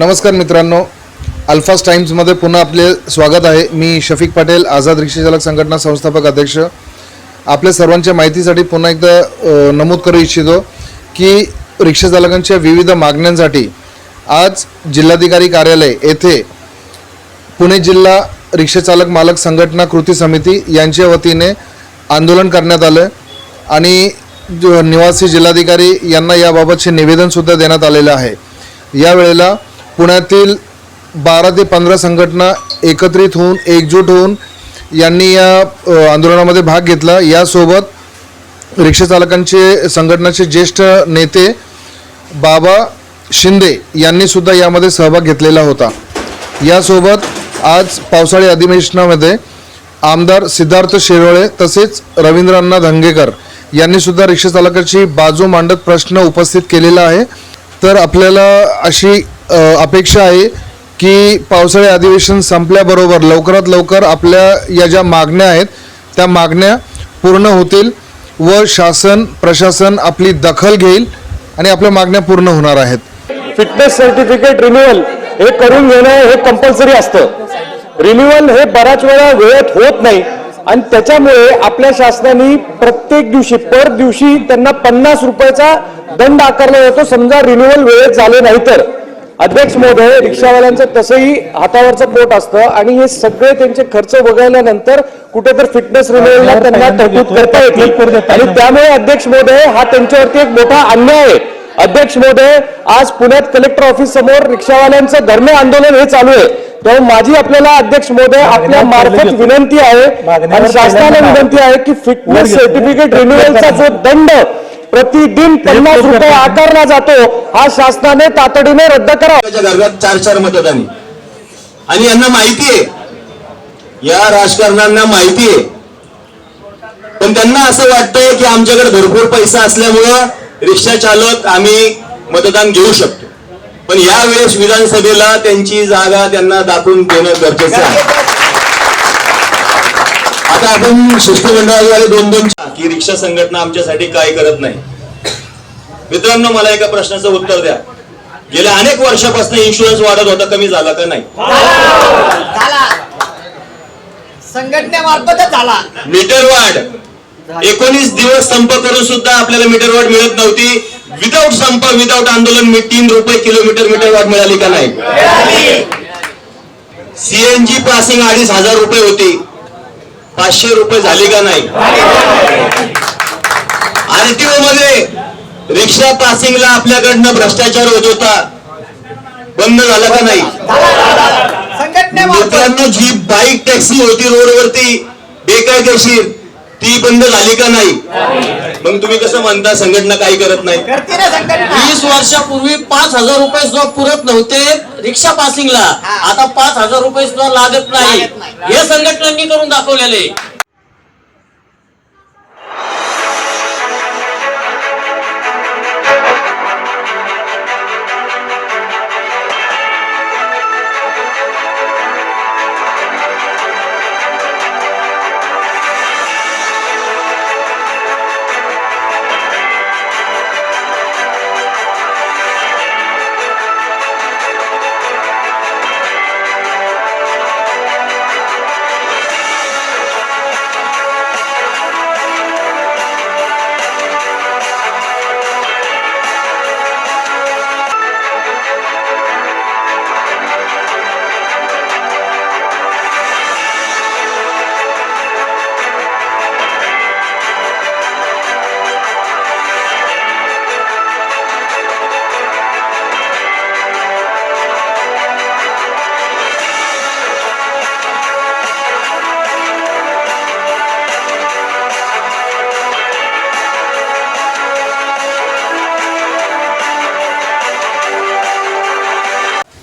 नमस्कार मित्रांनो. अल्फास टाईम्समध्ये पुन्हा आपले स्वागत आहे. मी शफिक पटेल आझाद रिक्षाचालक संघटना संस्थापक अध्यक्ष. आपल्या सर्वांच्या माहितीसाठी पुन्हा एकदा नमूद करू इच्छितो की रिक्षाचालकांच्या विविध मागण्यांसाठी आज जिल्हाधिकारी कार्यालय येथे पुणे जिल्हा रिक्षाचालक मालक संघटना कृती समिती यांच्या वतीने आंदोलन करण्यात आलं. आणि निवासी जिल्हाधिकारी यांना याबाबतचे निवेदनसुद्धा देण्यात आलेलं आहे. यावेळेला पुण्यातील बारा ते पंधरा संघटना एकत्रित होऊन एकजूट होऊन यांनी या आंदोलनामध्ये भाग घेतला. यासोबत रिक्षाचालकांचे संघटनाचे ज्येष्ठ नेते बाबा शिंदे यांनी सुद्धा यामध्ये सहभाग घेतलेला होता. यासोबत आज पावसाळी अधिवेशनामध्ये आमदार सिद्धार्थ शिरोळे तसेच रवींद्र अण्णा धंगेकर यांनी सुद्धा रिक्षाचालकाची बाजू मांडत प्रश्न उपस्थित केलेला आहे. तर आपल्याला अशी अपेक्षा आहे की पावसाळी अधिवेशन संपल्याबरोबर लवकरात लवकर आपल्या या ज्या मागण्या आहेत त्या मागण्या पूर्ण होतील व शासन प्रशासन आपली दखल घेईल आणि आपल्या मागण्या पूर्ण होणार आहेत. फिटनेस सर्टिफिकेट रिन्युअल हे करून घेणं हे कंपल्सरी असतं. रिन्युअल हे बऱ्याच वेळा वेळेत होत नाही आणि त्याच्यामुळे आपल्या शासनाने प्रत्येक दिवशी पर दिवशी त्यांना पन्नास रुपयाचा दंड आकारला जातो. समजा रिन्युअल वेळेत झाले नाही तर. अध्यक्ष महोदय रिक्षावाल्यांचं तसंही हातावरचं पोट असतं आणि हे सगळे त्यांचे खर्च बघायल्यानंतर कुठेतरी फिटनेस रिन्युअलला त्यांना तरतूद करता येतील. आणि त्यामुळे अध्यक्ष महोदय हा त्यांच्यावरती एक मोठा अन्याय आहे. अध्यक्ष महोदय आज पुण्यात कलेक्टर ऑफिस समोर रिक्षावाल्यांचं धरणे आंदोलन हे चालू आहे. तेव्हा माझी आपल्याला अध्यक्ष महोदय आपल्या मार्फत विनंती आहे आणि शासनाला विनंती आहे की फिटनेस सर्टिफिकेट रिन्युअलचा जो दंड प्रतिदिन पन्नास रुपये आकारला जातो. हा शासनाने तातडीने रद्द करावा. घरात चार चार मतदानी आणि यांना माहिती आहे. या राजकारण्यांना माहिती आहे. पण त्यांना असं वाटतंय की आमच्याकडे भरपूर पैसा असल्यामुळं रिक्षा चालक आम्ही मतदान घेऊ शकतो. पण यावेळेस विधानसभेला त्यांची जागा त्यांना दाखवून देणं गरजेचं आहे. आता आपण शिष्टमंडळाद्वारे दोन दोन की रिक्षा संघटना आमच्यासाठी काय करत नाही. मित्रांनो मला एका प्रश्नाचं उत्तर द्या. गेल्या अनेक वर्षापासून इन्शुरन्स वाढत होता कमी झाला का नाही? झाला संघटनेमार्फतच झाला. मीटर वाढ. एकोणीस दिवस संप करून सुद्धा आपल्याला मीटर वाढ मिळत नव्हती. विदाऊट संप विदाऊट आंदोलन मी तीन रुपये किलोमीटर मीटर वाढ मिळाली का नाही? सीएनजी पासिंग अडीच हजार रुपये होती. पाचशे रुपये झाली का नाही? आरटीओ मध्ये रिक्षा पासिंगला आपल्याकडनं भ्रष्टाचार होत होता. बंद झाला का नाही? मित्रांनो जी बाईक टॅक्सी होती रोडवरती बेकायदेशीर. ती बंद झाली का नाही? मग तुम्ही कसं म्हणता? संघटना काही करत नाही. करते ना संघटना. वीस वर्षापूर्वी पाच हजार रुपये सुद्धा पुरत नव्हते रिक्षा पासिंगला. आता पाच हजार रुपये सुद्धा लागत नाही. लागत नाही. हे संघटनांनी करून दाखवलेले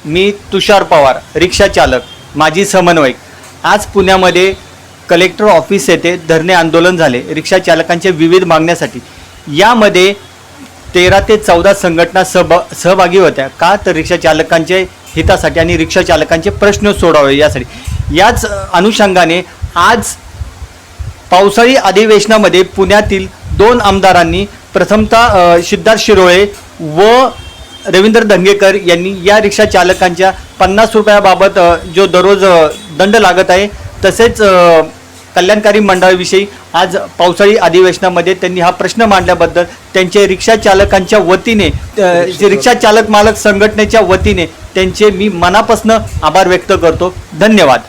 मी तुषार पवार रिक्षा चालक माजी समन्वयक. आज पुण्यामध्ये कलेक्टर ऑफिस येथे धरणे आंदोलन झाले रिक्षा चालकांच्या विविध मागण्यासाठी. यामध्ये तेरा ते चौदा संघटना सहभ सहभागी होत्या. का तर रिक्षा चालकांच्या हितासाठी आणि रिक्षा चालकांचे प्रश्न सोडावे यासाठी. याच अनुषंगाने आज पावसाळी अधिवेशनामध्ये पुण्यातील दोन आमदारांनी प्रथमतः सिद्धार्थ शिरोळे व रवींद्र धंगेकर यांनी या रिक्षा चालकांच्या पन्नास रुपयाबाबत जो दररोज दंड लागत आहे तसेच कल्याणकारी मंडळाविषयी आज पावसाळी अधिवेशनामध्ये त्यांनी हा प्रश्न मांडल्याबद्दल त्यांचे रिक्षा चालकांच्या वतीने जे रिक्षा चालक मालक संघटनेच्या वतीने त्यांचे मी मनापासून आभार व्यक्त करतो. धन्यवाद.